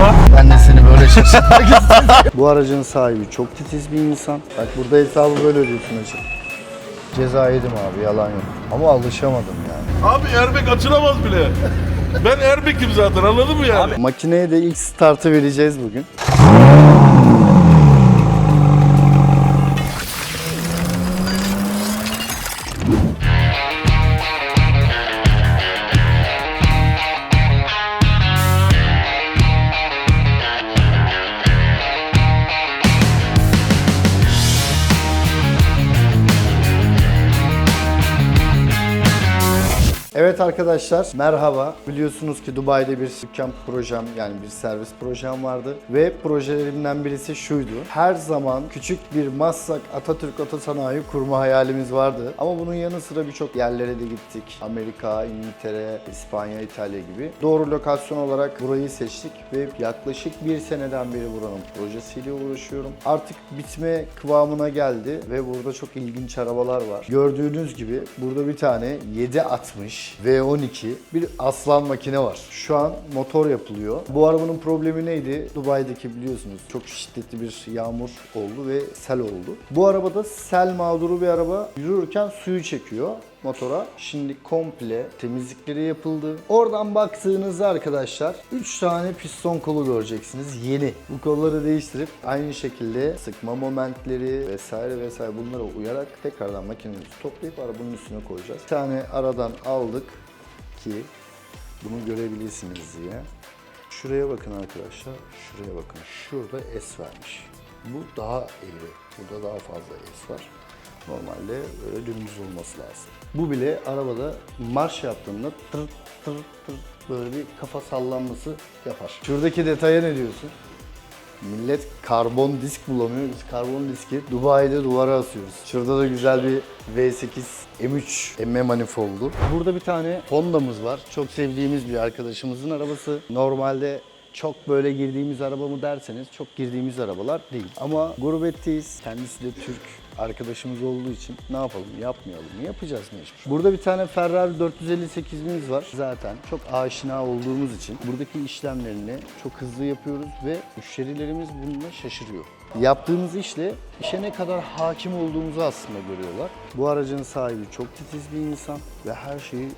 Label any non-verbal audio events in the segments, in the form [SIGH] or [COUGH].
ya. Ben de seni böyle şaşırtmak [LAUGHS] istedim. Bu aracın sahibi çok titiz bir insan. Bak burada hesabı böyle ödüyorsun açık. Ceza yedim abi yalan yok. Ama alışamadım yani. Abi airbag açılamaz bile. Ben airbag'im zaten anladın mı yani? Makineye de ilk startı vereceğiz bugün. Evet arkadaşlar merhaba. Biliyorsunuz ki Dubai'de bir dükkan projem yani bir servis projem vardı. Ve projelerimden birisi şuydu. Her zaman küçük bir Maslak Atatürk Otosanayi kurma hayalimiz vardı. Ama bunun yanı sıra birçok yerlere de gittik. Amerika, İngiltere, İspanya, İtalya gibi. Doğru lokasyon olarak burayı seçtik ve yaklaşık bir seneden beri buranın projesiyle uğraşıyorum. Artık bitme kıvamına geldi ve burada çok ilginç arabalar var. Gördüğünüz gibi burada bir tane 760 V12 bir aslan makine var. Şu an motor yapılıyor. Bu arabanın problemi neydi? Dubai'deki biliyorsunuz çok şiddetli bir yağmur oldu ve sel oldu. Bu arabada sel mağduru bir araba yürürken suyu çekiyor motora. Şimdi komple temizlikleri yapıldı. Oradan baktığınızda arkadaşlar 3 tane piston kolu göreceksiniz. Yeni. Bu kolları değiştirip aynı şekilde sıkma momentleri vesaire vesaire bunlara uyarak tekrardan makinemizi toplayıp arabanın üstüne koyacağız. Bir tane aradan aldık ki bunu görebilirsiniz diye. Şuraya bakın arkadaşlar. Şuraya bakın. Şurada S vermiş. Bu daha eğri. Burada daha fazla S var. Normalde böyle dümdüz olması lazım. Bu bile arabada marş yaptığında tır tır tır böyle bir kafa sallanması yapar. Şuradaki detaya ne diyorsun? Millet karbon disk bulamıyor. Biz karbon diski Dubai'de duvara asıyoruz. Şurada da güzel bir V8 M3 emme manifoldu. Burada bir tane Honda'mız var. Çok sevdiğimiz bir arkadaşımızın arabası. Normalde çok böyle girdiğimiz araba mı derseniz çok girdiğimiz arabalar değil. Ama gurbetteyiz. Kendisi de Türk arkadaşımız olduğu için ne yapalım yapmayalım mı yapacağız mecbur. Burada bir tane Ferrari 458'imiz var. Zaten çok aşina olduğumuz için buradaki işlemlerini çok hızlı yapıyoruz ve müşterilerimiz bununla şaşırıyor. Yaptığımız işle işe ne kadar hakim olduğumuzu aslında görüyorlar. Bu aracın sahibi çok titiz bir insan ve her şeyi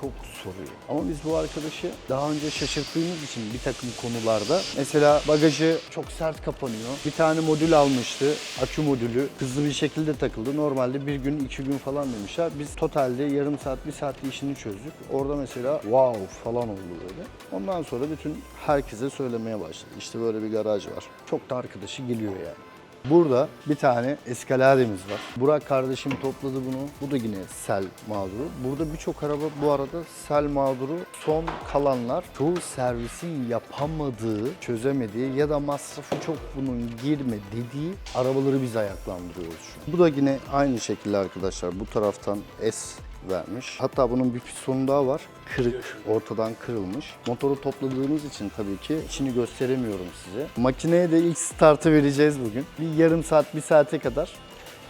çok soruyor. Ama biz bu arkadaşı daha önce şaşırttığımız için bir takım konularda mesela bagajı çok sert kapanıyor. Bir tane modül almıştı. Akü modülü hızlı bir şekilde takıldı. Normalde bir gün iki gün falan demişler. Biz totalde yarım saat bir saatte işini çözdük. Orada mesela wow falan oldu böyle. Ondan sonra bütün herkese söylemeye başladı. İşte böyle bir garaj var. Çok da arkadaşı geliyor yani. Burada bir tane eskalademiz var. Burak kardeşim topladı bunu. Bu da yine sel mağduru. Burada birçok araba bu arada sel mağduru. Son kalanlar çoğu servisin yapamadığı, çözemediği ya da masrafı çok bunun girme dediği arabaları biz ayaklandırıyoruz şu an. Bu da yine aynı şekilde arkadaşlar. Bu taraftan S vermiş. Hatta bunun bir pistonu daha var. Kırık, ortadan kırılmış. Motoru topladığımız için tabii ki içini gösteremiyorum size. Makineye de ilk startı vereceğiz bugün. Bir yarım saat, bir saate kadar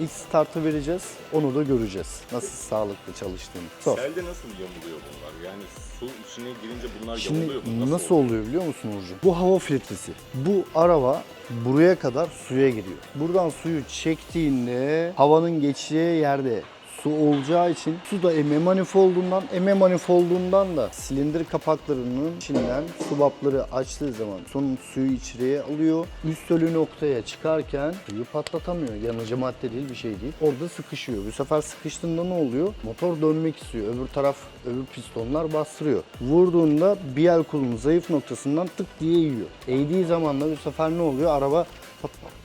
ilk startı vereceğiz. Onu da göreceğiz. Nasıl sağlıklı çalıştığını. Sor. Selde nasıl yamuluyor bunlar? Yani su içine girince bunlar Şimdi yamuluyor mu? nasıl, oluyor biliyor musun Uğurcuğum? Bu hava filtresi. Bu araba buraya kadar suya giriyor. Buradan suyu çektiğinde havanın geçeceği yerde su olacağı için su da emme manifoldundan, emme manifoldundan da silindir kapaklarının içinden subapları açtığı zaman son suyu içeriye alıyor. Üst ölü noktaya çıkarken suyu patlatamıyor. Yanıcı madde değil bir şey değil. Orada sıkışıyor. Bu sefer sıkıştığında ne oluyor? Motor dönmek istiyor. Öbür taraf, öbür pistonlar bastırıyor. Vurduğunda biel kolunun zayıf noktasından tık diye yiyor. Eğdiği zaman da bu sefer ne oluyor? Araba pat pat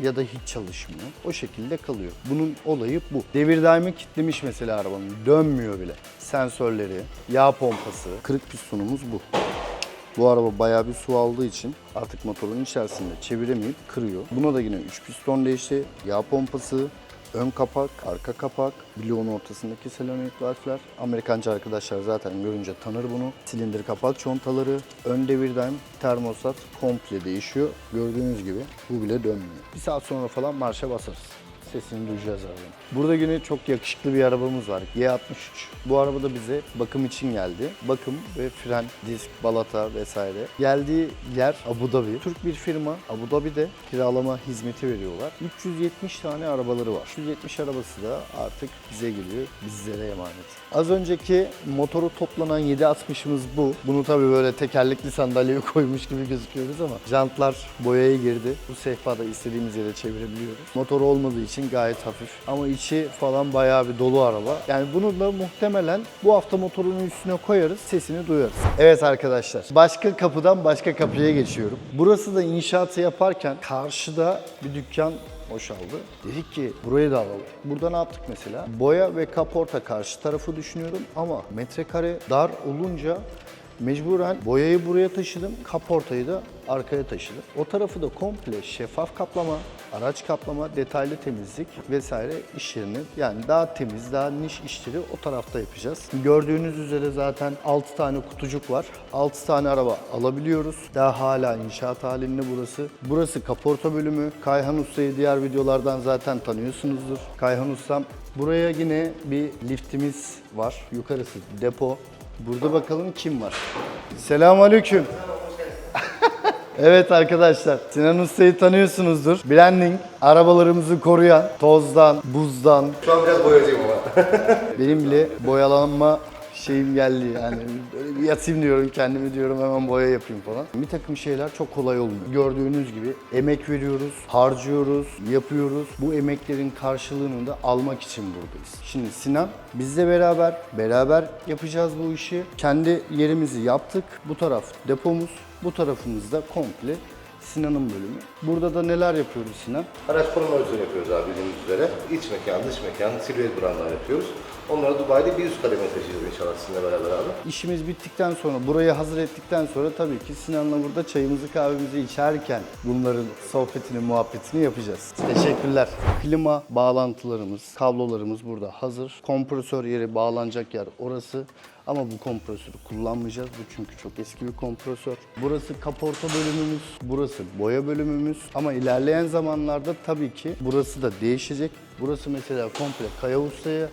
ya da hiç çalışmıyor. O şekilde kalıyor. Bunun olayı bu. Devir daimi kitlemiş mesela arabanın. Dönmüyor bile. Sensörleri, yağ pompası, kırık pistonumuz bu. Bu araba bayağı bir su aldığı için artık motorun içerisinde çeviremeyip kırıyor. Buna da yine 3 piston değişti. Yağ pompası, ön kapak, arka kapak, bloğun ortasındaki selenoid valfler. Amerikancı arkadaşlar zaten görünce tanır bunu. Silindir kapak çontaları, ön devirden termostat komple değişiyor. Gördüğünüz gibi bu bile dönmüyor. Bir saat sonra falan marşa basarız. Sesini duyacağız arabanın. Burada yine çok yakışıklı bir arabamız var. G63. Bu araba da bize bakım için geldi. Bakım ve fren, disk, balata vesaire. Geldiği yer Abu Dhabi. Türk bir firma. Abu Dhabi'de kiralama hizmeti veriyorlar. 370 tane arabaları var. 370 arabası da artık bize geliyor. Bizlere emanet. Az önceki motoru toplanan 760'ımız bu. Bunu tabii böyle tekerlekli sandalyeye [LAUGHS] koymuş gibi gözüküyoruz ama jantlar boyaya girdi. Bu sehpada istediğimiz yere çevirebiliyoruz. Motor olmadığı için gayet hafif. Ama içi falan bayağı bir dolu araba. Yani bunu da muhtemelen bu hafta motorun üstüne koyarız, sesini duyarız. Evet arkadaşlar, başka kapıdan başka kapıya geçiyorum. Burası da inşaatı yaparken karşıda bir dükkan boşaldı. Dedik ki burayı da alalım. Burada ne yaptık mesela? Boya ve kaporta karşı tarafı düşünüyorum ama metrekare dar olunca Mecburen boyayı buraya taşıdım, kaportayı da arkaya taşıdım. O tarafı da komple şeffaf kaplama, araç kaplama, detaylı temizlik vesaire iş yerini yani daha temiz, daha niş işleri o tarafta yapacağız. Gördüğünüz üzere zaten 6 tane kutucuk var. 6 tane araba alabiliyoruz. Daha hala inşaat halinde burası. Burası kaporta bölümü. Kayhan Usta'yı diğer videolardan zaten tanıyorsunuzdur. Kayhan Ustam Buraya yine bir liftimiz var. Yukarısı depo. Burada bakalım kim var. Selamünaleyküm. Evet arkadaşlar, Sinan Usta'yı tanıyorsunuzdur. Branding, arabalarımızı koruyan, tozdan, buzdan. Şu an biraz boyacıyım ama. Benim bile boyalanma şeyim geldi yani. Böyle yatayım diyorum, kendimi diyorum hemen boya yapayım falan. Bir takım şeyler çok kolay olmuyor. Gördüğünüz gibi emek veriyoruz, harcıyoruz, yapıyoruz. Bu emeklerin karşılığını da almak için buradayız. Şimdi Sinan bizle beraber, beraber yapacağız bu işi. Kendi yerimizi yaptık. Bu taraf depomuz, bu tarafımızda komple Sinan'ın bölümü. Burada da neler yapıyoruz Sinan? Araç formatizasyon yapıyoruz abi bildiğiniz üzere. İç mekan, dış mekan, silüet brandlar yapıyoruz. Onları Dubai'de bir üst kademeye taşıyacağız inşallah sizinle beraber abi. İşimiz bittikten sonra, burayı hazır ettikten sonra tabii ki Sinan'la burada çayımızı kahvemizi içerken bunların sohbetini, muhabbetini yapacağız. Teşekkürler. Klima bağlantılarımız, kablolarımız burada hazır. Kompresör yeri, bağlanacak yer orası. Ama bu kompresörü kullanmayacağız. Bu çünkü çok eski bir kompresör. Burası kaporta bölümümüz, burası boya bölümümüz. Ama ilerleyen zamanlarda tabii ki burası da değişecek. Burası mesela komple Kaya Usta'ya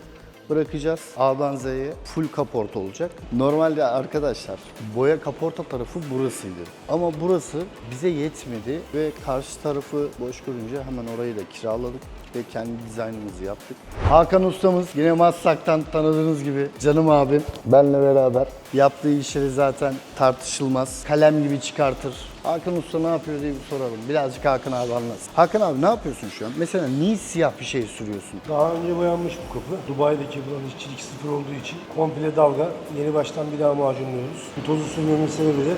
bırakacağız. A'dan Z'ye full kaporta olacak. Normalde arkadaşlar boya kaporta tarafı burasıydı. Ama burası bize yetmedi ve karşı tarafı boş görünce hemen orayı da kiraladık ve kendi dizaynımızı yaptık. Hakan ustamız yine Maslak'tan tanıdığınız gibi canım abim benle beraber yaptığı işleri zaten tartışılmaz. Kalem gibi çıkartır. Hakan Usta ne yapıyor diye bir soralım. Birazcık Hakan abi anlatsın. Hakan abi ne yapıyorsun şu an? Mesela niye siyah bir şey sürüyorsun? Daha önce boyanmış bu kapı. Dubai'deki buranın işçilik sıfır olduğu için komple dalga. Yeni baştan bir daha macunluyoruz. Bu tozu sürmemin sebebi de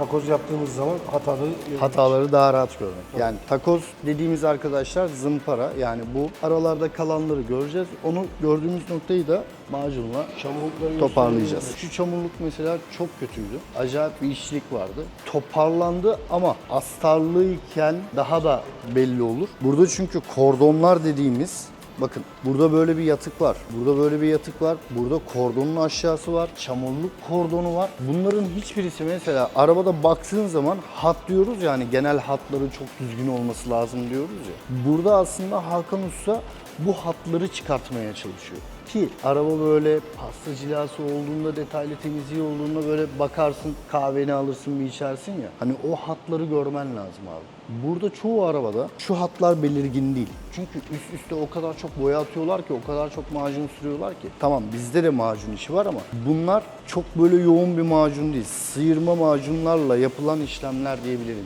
takoz yaptığımız zaman hatalı hataları daha rahat görmek. Yani takoz dediğimiz arkadaşlar zımpara. Yani bu aralarda kalanları göreceğiz. Onu gördüğümüz noktayı da macunla çamurlukları toparlayacağız. Şu çamurluk mesela çok kötüydü. Acayip bir işçilik vardı. Toparlandı ama astarlıyken daha da belli olur. Burada çünkü kordonlar dediğimiz Bakın burada böyle bir yatık var. Burada böyle bir yatık var. Burada kordonun aşağısı var. Çamurluk kordonu var. Bunların hiçbirisi mesela arabada baktığın zaman hat diyoruz yani genel hatları çok düzgün olması lazım diyoruz ya. Burada aslında Hakan Usta bu hatları çıkartmaya çalışıyor. Ki araba böyle pasta cilası olduğunda, detaylı temizliği olduğunda böyle bakarsın, kahveni alırsın bir içersin ya. Hani o hatları görmen lazım abi. Burada çoğu arabada şu hatlar belirgin değil. Çünkü üst üste o kadar çok boya atıyorlar ki, o kadar çok macun sürüyorlar ki. Tamam bizde de macun işi var ama bunlar çok böyle yoğun bir macun değil. Sıyırma macunlarla yapılan işlemler diyebiliriz.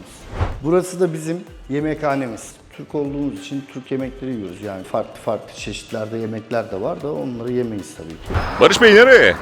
Burası da bizim yemekhanemiz. Türk olduğumuz için Türk yemekleri yiyoruz. Yani farklı farklı çeşitlerde yemekler de var da onları yemeyiz tabii ki. Barış Bey nereye?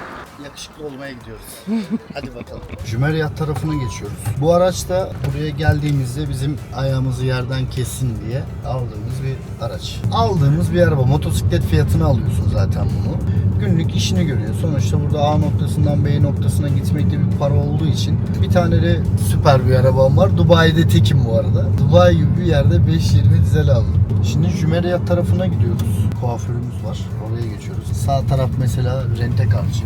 Yakışıklı olmaya gidiyoruz. [LAUGHS] Hadi bakalım. Cümeriyat tarafına geçiyoruz. Bu araçta buraya geldiğimizde bizim ayağımızı yerden kessin diye aldığımız bir araç. Aldığımız bir araba. Motosiklet fiyatını alıyorsun zaten bunu. Günlük işini görüyor. Sonuçta burada A noktasından B noktasına gitmekte bir para olduğu için bir tane de süper bir arabam var. Dubai'de tekim bu arada. Dubai gibi bir yerde 520 dizel aldım. Şimdi Cümeriyat tarafına gidiyoruz. Kuaförümüz var. Oraya geçiyoruz. Sağ taraf mesela rentekarcı.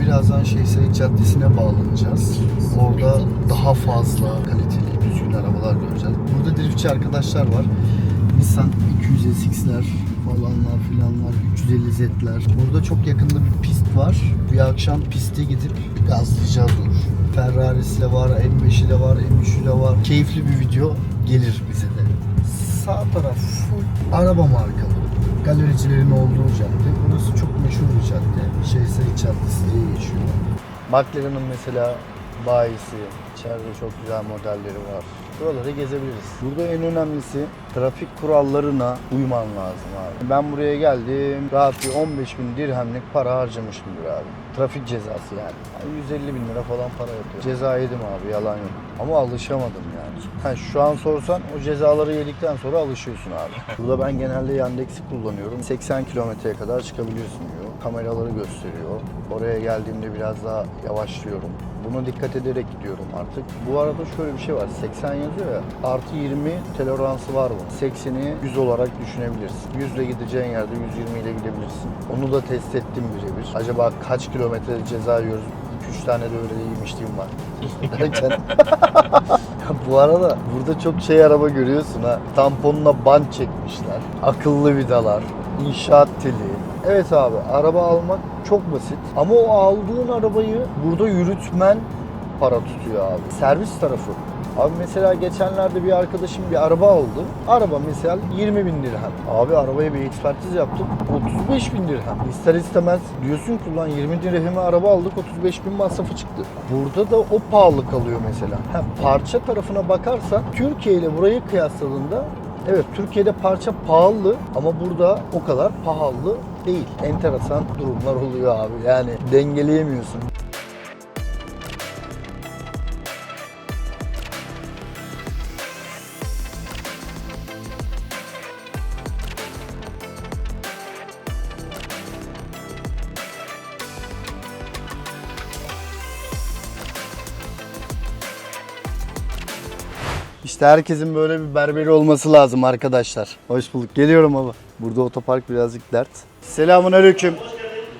Birazdan Şeyhsaid Caddesi'ne bağlanacağız. Orada daha fazla kaliteli, düzgün arabalar göreceğiz. Burada driftçi arkadaşlar var. Nissan 200 SX'ler falanlar filanlar 350 Z'ler. Burada çok yakında bir pist var. Bir akşam piste gidip gazlayacağız olur. Ferrari'si de var, M5'i de var, M3'ü de var. Keyifli bir video gelir bize de. Sağ taraf full araba markaları. Galericilerin olduğu cadde. Burası çok meşhur bir cadde. Şeyhsaid Caddesi diye geçiyor. McLaren'ın mesela bayisi. İçeride çok güzel modelleri var. Buraları gezebiliriz. Burada en önemlisi trafik kurallarına uyman lazım abi. Ben buraya geldim. Rahat bir 15 bin dirhemlik para harcamışımdır abi. Trafik cezası yani. Yani 150 bin lira falan para yapıyor. Ceza yedim abi yalan yok. Ama alışamadım yani. Ha, şu an sorsan o cezaları yedikten sonra alışıyorsun abi. [LAUGHS] Burada ben genelde Yandex'i kullanıyorum. 80 kilometreye kadar çıkabiliyorsun diyor. Kameraları gösteriyor. Oraya geldiğimde biraz daha yavaşlıyorum. Buna dikkat ederek gidiyorum artık. Bu arada şöyle bir şey var. 80 yazıyor ya. Artı 20 toleransı var bunun. 80'i 100 olarak düşünebilirsin. 100 ile gideceğin yerde 120 ile gidebilirsin. Onu da test ettim birebir. Acaba kaç kilometre ceza yiyoruz? 2-3 tane de öyle yemişliğim var. [LAUGHS] [LAUGHS] [LAUGHS] Bu arada burada çok şey araba görüyorsun ha. Tamponuna bant çekmişler. Akıllı vidalar, inşaat teli. Evet abi araba almak çok basit. Ama o aldığın arabayı burada yürütmen para tutuyor abi. Servis tarafı. Abi mesela geçenlerde bir arkadaşım bir araba aldı. Araba mesela 20 bin dirhem. Abi arabaya bir ekspertiz yaptık. 35 bin dirhem. İster istemez diyorsun ki ulan 20 dirheme araba aldık 35 bin masrafı çıktı. Burada da o pahalı kalıyor mesela. Ha, parça tarafına bakarsan Türkiye ile burayı kıyasladığında Evet Türkiye'de parça pahalı ama burada o kadar pahalı değil. Enteresan durumlar oluyor abi. Yani dengeleyemiyorsun. İşte herkesin böyle bir berberi olması lazım arkadaşlar. Hoş bulduk. Geliyorum baba. Burada otopark birazcık dert. Selamun aleyküm.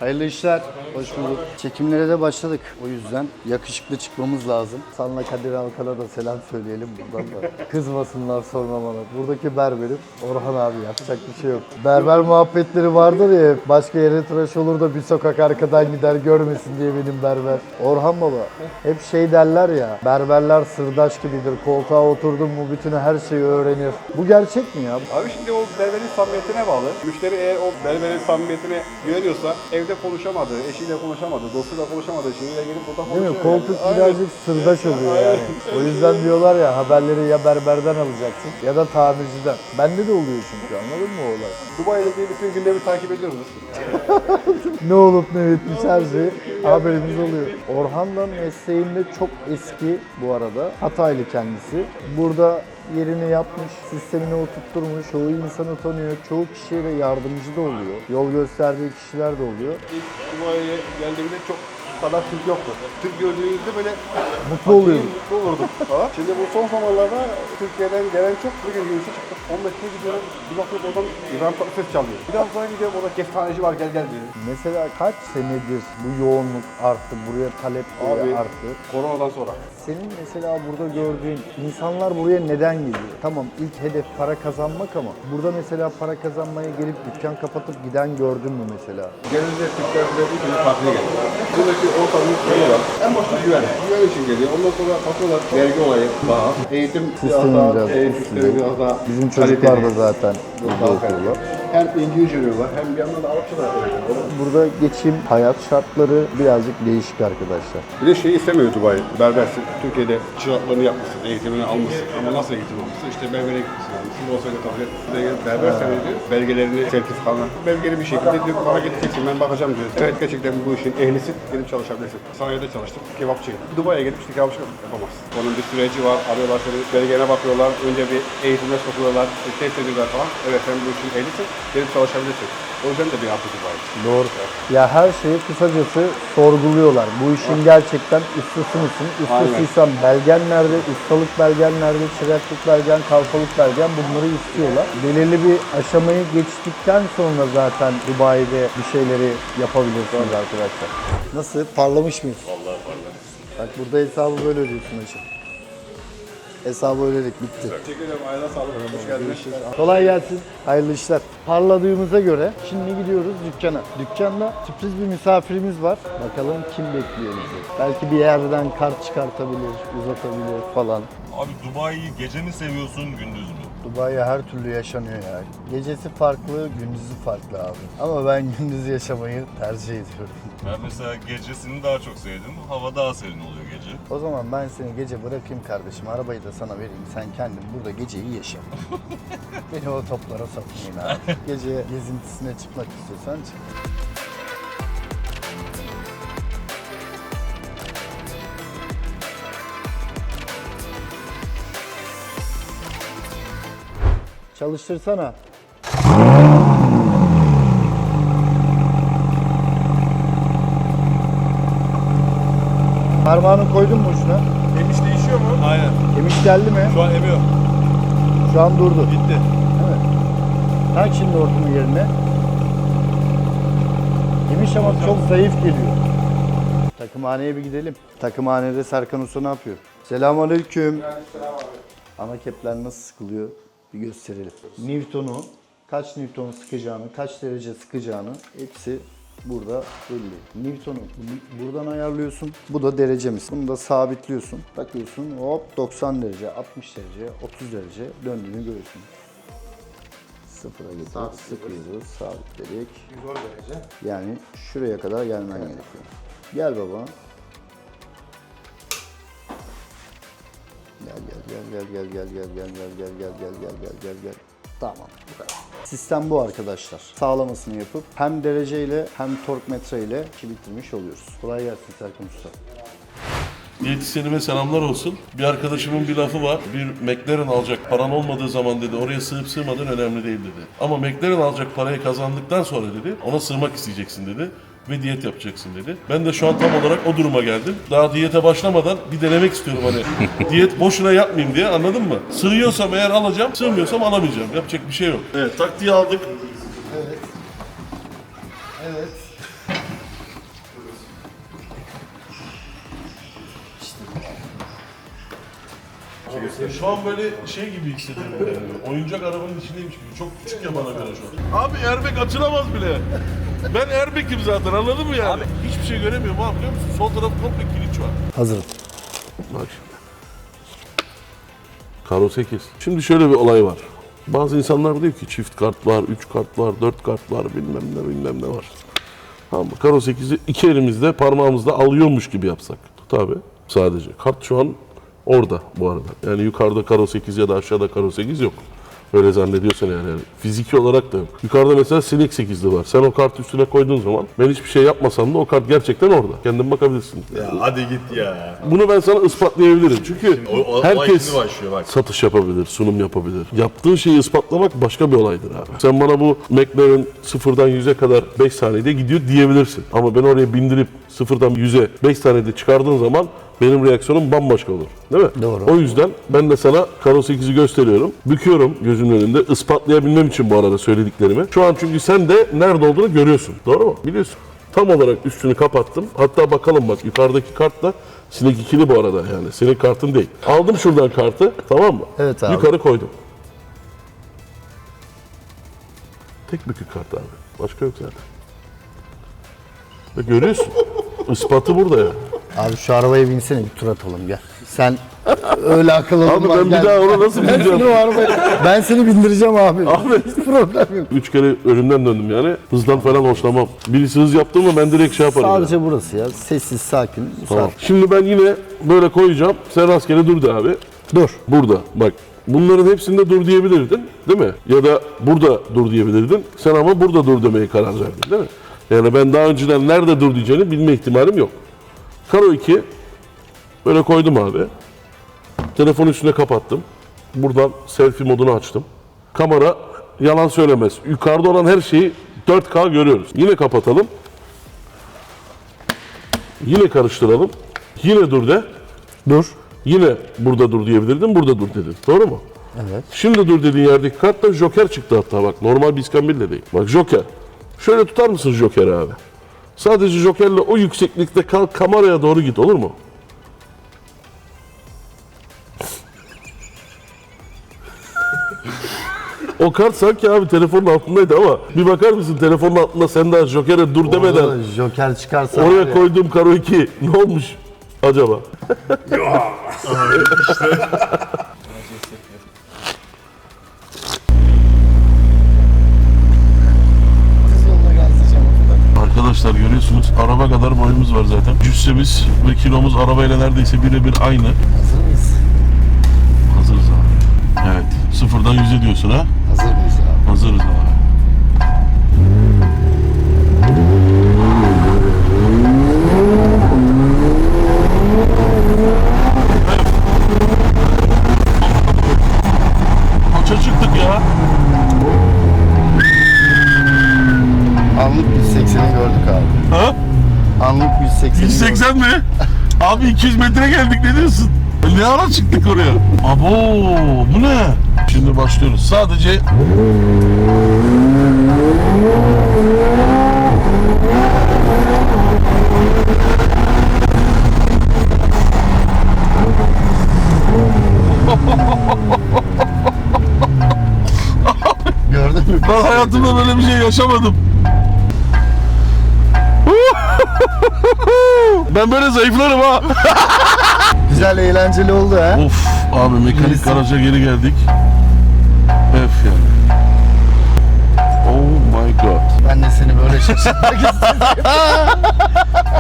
Hayırlı işler. Hoş bulduk. Çekimlere de başladık. O yüzden yakışıklı çıkmamız lazım. Sanla Kadir Alkan'a da selam söyleyelim buradan da. [LAUGHS] Kızmasınlar sonra bana. Buradaki berberim Orhan abi yapacak bir şey yok. Berber muhabbetleri vardır ya. Başka yere tıraş olur da bir sokak arkadan gider görmesin diye benim berber. Orhan baba hep şey derler ya. Berberler sırdaş gibidir. Koltuğa oturdun mu bütün her şeyi öğrenir. Bu gerçek mi ya? Abi şimdi o berberin samimiyetine bağlı. Müşteri eğer o berberin samimiyetine güveniyorsa evde konuşamadığı, eşiyle konuşamadığı, dostuyla konuşamadığı şeyiyle gelip burada Değil mi? konuşuyor. Koltuk yani. birazcık sırdaş oluyor yani. O yüzden diyorlar ya haberleri ya berberden alacaksın ya da tamirciden. Bende de oluyor çünkü anladın mı o olay? Dubai ile ilgili bütün gündemi takip ediyoruz. [LAUGHS] Ne olup ne bitmiş her şey haberimiz oluyor. Orhan da mesleğinde çok eski bu arada. Hataylı kendisi. Burada yerini yapmış, sistemini oturtturmuş, çoğu insanı tanıyor, çoğu kişiye de yardımcı da oluyor. Yol gösterdiği kişiler de oluyor. İlk Dubai'ye geldiğimde çok kadar Türk yoktu. Türk gördüğünüzde böyle Mutlu oluyorum. mutlu olurdum. [LAUGHS] Şimdi bu son zamanlarda Türkiye'den gelen çok bugün yürüyüşe çıktık. 10 dakika gidiyorum. Bir bakıyorum oradan İbrahim Tatlıses çalıyor. Biraz sonra gidiyorum orada kestaneci var gel gel diyor. Mesela kaç senedir bu yoğunluk arttı, buraya talep Abi. arttı? Koronadan sonra. Senin mesela burada gördüğün insanlar buraya neden geliyor? Tamam ilk hedef para kazanmak ama burada mesela para kazanmaya gelip dükkan kapatıp giden gördün mü mesela? Genelde Türkler buraya gün tatile geliyor. Buradaki ortamı kuruyorlar. En başta güven. Güven için geliyor. Ondan sonra bakıyorlar vergi olayı daha. Eğitim biraz daha, biraz eğitim üstünde. sistemi biraz daha Bizim çocuklar da zaten burada okuyorlar. Hem İngilizce öğreniyorlar hem bir yandan da Arapça da öğreniyorlar. Burada geçim, hayat şartları birazcık değişik arkadaşlar. Bir de şeyi istemiyor Dubai. Berbersin. Türkiye'de çıraklarını yapmışsın, eğitimini almışsın. Ama nasıl eğitim almışsın? İşte berbere gitmişsin. Tabii buraya berber sen diyor. Belgelerini, sertifikanı. Belgeli bir şekilde diyor bana gideceksin ben bakacağım diyor. Evet gerçekten bu işin ehlisin. Gelip çalışabilirsin. Sanayide çalıştım. Kebapçıyım. Dubai'ye gidip işte kebapçı yapamazsın. Onun bir süreci var. Arıyorlar seni. Belgene bakıyorlar. Önce bir eğitime sokuyorlar. Test ediyorlar falan. Evet sen bu işin ehlisin. Gelip çalışabilirsin. O yüzden de bir artı Dubai. Doğru. Ya her şeyi kısacası sorguluyorlar. Bu işin gerçekten ustası mısın? Ustasıysan belgen nerede? Ustalık belgen nerede? Çıraklık belgen, kalfalık belgen bunları istiyorlar. Belirli bir aşamayı geçtikten sonra zaten Dubai'de bir şeyleri yapabilirsiniz arkadaşlar. Nasıl? Parlamış mıyız? Vallahi parlamış. Bak burada hesabı böyle ödüyorsun hacı. Hesabı ödedik bitti. Teşekkür ederim. Ayağına sağlık. Hoş geldiniz. Kolay gelsin. Hayırlı işler. Parladığımıza göre şimdi gidiyoruz dükkana. Dükkanda sürpriz bir misafirimiz var. Bakalım kim bekliyor bizi. Belki bir yerden kart çıkartabilir, uzatabilir falan. Abi Dubai'yi gece mi seviyorsun gündüz mü? Dubai'ye her türlü yaşanıyor ya. Gecesi farklı, gündüzü farklı abi. Ama ben [LAUGHS] gündüz yaşamayı tercih ediyorum. Ben mesela gecesini daha çok sevdim. Hava daha serin oluyor gece. O zaman ben seni gece bırakayım kardeşim. Arabayı da sana vereyim. Sen kendin burada geceyi yaşa. [LAUGHS] Beni o toplara sokmayın abi. Gece gezintisine çıkmak istiyorsan çık. Çalıştırsana. Parmağını koydun mu ucuna? Emiş değişiyor mu? Aynen. Emiş geldi mi? Şu an emiyor. Şu an durdu. Gitti. Evet. Tak şimdi hortumu yerine. Emiş ama çok zayıf geliyor. Takımhaneye bir gidelim. Takımhanede Serkan Usta ne yapıyor? Selamünaleyküm. Ana kepler nasıl sıkılıyor bir gösterelim. Newton'u, kaç Newton sıkacağını, kaç derece sıkacağını hepsi burada belli. Newton'u bu- buradan ayarlıyorsun. Bu da derecemiz. Bunu da sabitliyorsun. Takıyorsun hop 90 derece, 60 derece, 30 derece döndüğünü görüyorsun. Sıfıra getirip sıkıyoruz, sabitledik. 110 derece. Yani şuraya kadar gelmen gerekiyor. Gel baba. Gel gel gel gel gel gel gel gel gel gel gel gel gel gel gel. Tamam bu kadar. Sistem bu arkadaşlar. Sağlamasını yapıp hem dereceyle hem tork metreyle işi bitirmiş oluyoruz. Kolay gelsin Serkan Usta. Diyetisyenime selamlar olsun. Bir arkadaşımın bir lafı var. Bir McLaren alacak paran olmadığı zaman dedi oraya sığıp sığmadığın önemli değil dedi. Ama McLaren alacak parayı kazandıktan sonra dedi ona sığmak isteyeceksin dedi ve diyet yapacaksın dedi. Ben de şu an tam olarak o duruma geldim. Daha diyete başlamadan bir denemek istiyorum hani. [LAUGHS] diyet boşuna yapmayayım diye anladın mı? Sığıyorsam eğer alacağım, sığmıyorsam alamayacağım. Yapacak bir şey yok. Evet taktiği aldık. Şu an böyle şey gibi hissediyorum yani. Oyuncak arabanın içindeymiş gibi. Çok küçük ya bana göre şu an. Abi airbag açılamaz bile. Ben airbag'im zaten anladın mı yani? Hiçbir şey göremiyorum abi biliyor musun? Sol taraf komple kilit var. Hazırım. Bak şimdi. Karo 8. Şimdi şöyle bir olay var. Bazı insanlar diyor ki çift kart var, 3 kart var, 4 kart var, bilmem ne bilmem ne var. Tamam mı? Karo 8'i iki elimizde parmağımızda alıyormuş gibi yapsak. Tut abi sadece. Kart şu an orada bu arada. Yani yukarıda Karo 8 ya da aşağıda Karo 8 yok. Öyle zannediyorsan yani. yani. Fiziki olarak da yok. Yukarıda mesela sinek 8'li var. Sen o kartı üstüne koyduğun zaman ben hiçbir şey yapmasam da o kart gerçekten orada. Kendin bakabilirsin. hadi git ya. Bunu ben sana ispatlayabilirim. Çünkü O, o, herkes olay başlıyor bak. satış yapabilir, sunum yapabilir. Yaptığın şeyi ispatlamak başka bir olaydır abi. Sen bana bu McLaren sıfırdan 100'e kadar 5 saniyede gidiyor diyebilirsin. Ama ben oraya bindirip sıfırdan 100'e 5 saniyede çıkardığın zaman benim reaksiyonum bambaşka olur. Değil mi? Doğru. O yüzden ben de sana Karo 8'i gösteriyorum. Büküyorum gözünün önünde. ispatlayabilmem için bu arada söylediklerimi. Şu an çünkü sen de nerede olduğunu görüyorsun. Doğru mu? Biliyorsun. Tam olarak üstünü kapattım. Hatta bakalım bak yukarıdaki kart da sinek ikili bu arada yani. Senin kartın değil. Aldım şuradan kartı tamam mı? Evet abi. Yukarı koydum. Tek bükük kart abi. Başka yok zaten. Ve görüyorsun. [LAUGHS] Ispatı burada ya. Abi şu arabaya binsene bir tur atalım gel. Sen öyle akıllı Abi olmaz, ben bir gel. daha ona nasıl Ben bineceğim? seni o arabaya, ben seni bindireceğim abi. Abi hiç problem yok. Üç kere önümden döndüm yani. Hızdan falan hoşlanmam. Birisi hız yaptı mı ben direkt şey yaparım. yani. Sadece burası ya. Sessiz, sakin. Tamam. sakin. Şimdi ben yine böyle koyacağım. Sen rastgele dur de abi. Dur. Burada bak. Bunların hepsinde dur diyebilirdin değil mi? Ya da burada dur diyebilirdin. Sen ama burada dur demeye karar verdin değil mi? Yani ben daha önceden nerede dur diyeceğini bilme ihtimalim yok. Karo 2 böyle koydum abi. Telefon üstüne kapattım. Buradan selfie modunu açtım. Kamera yalan söylemez. Yukarıda olan her şeyi 4K görüyoruz. Yine kapatalım. Yine karıştıralım. Yine dur de. Dur. Yine burada dur diyebilirdin, burada dur dedin. Doğru mu? Evet. Şimdi dur dediğin yerdeki kartta Joker çıktı hatta bak. Normal bir iskambil de değil. Bak Joker. Şöyle tutar mısın Joker abi? Sadece Joker'le o yükseklikte kal, kameraya doğru git olur mu? O kart sanki abi telefonun altındaydı ama bir bakar mısın telefonun altında sen daha Joker'e dur demeden Orada Joker çıkarsa var oraya ya, koyduğum karo 2 ne olmuş acaba? Arkadaşlar görüyorsunuz araba kadar boyumuz var zaten. Cüssemiz ve kilomuz arabayla neredeyse birebir aynı. Hazır mıyız? Hazırız abi. Evet. Sıfırdan yüze diyorsun ha? Hazır mıyız abi? Hazırız abi. Gördük abi. Ha? Anlık 180'i gördük. 180 mi? Abi 200 metre geldik ne diyorsun? Ne ara çıktık oraya? Abo bu ne? Şimdi başlıyoruz. Sadece Gördün mü? ben hayatımda böyle bir şey yaşamadım. Ben böyle zayıflarım ha. [LAUGHS] Güzel eğlenceli oldu ha. Of abi mekanik Neyse. garaja geri geldik. Öf ya. Oh my god. Ben de seni böyle şaşırtmak [LAUGHS] istedim.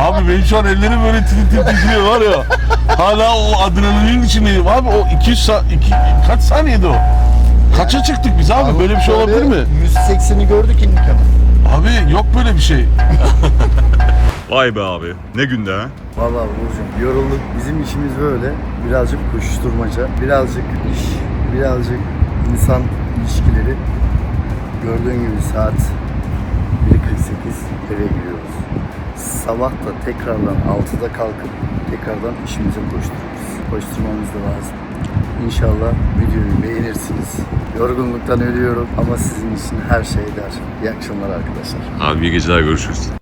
Abi benim şu an ellerim böyle tir tir titriyor var ya. Hala o adrenalin içindeyim. Abi o 200 sa iki, kaç saniyede o? Kaça çıktık biz abi? Böyle bir şey olabilir mi? 180'i gördük indik ama. Abi yok böyle bir şey. [LAUGHS] Vay be abi. Ne günde ha? Vallahi Burcu'm yorulduk. Bizim işimiz böyle. Birazcık koşuşturmaca, birazcık iş, birazcık insan ilişkileri. Gördüğün gibi saat 1.48 eve giriyoruz. Sabah da tekrardan 6'da kalkıp tekrardan işimize koşturuyoruz. Koşturmamız da lazım. İnşallah videoyu beğenirsiniz. Yorgunluktan ölüyorum ama sizin için her şey der. İyi akşamlar arkadaşlar. Abi iyi geceler görüşürüz.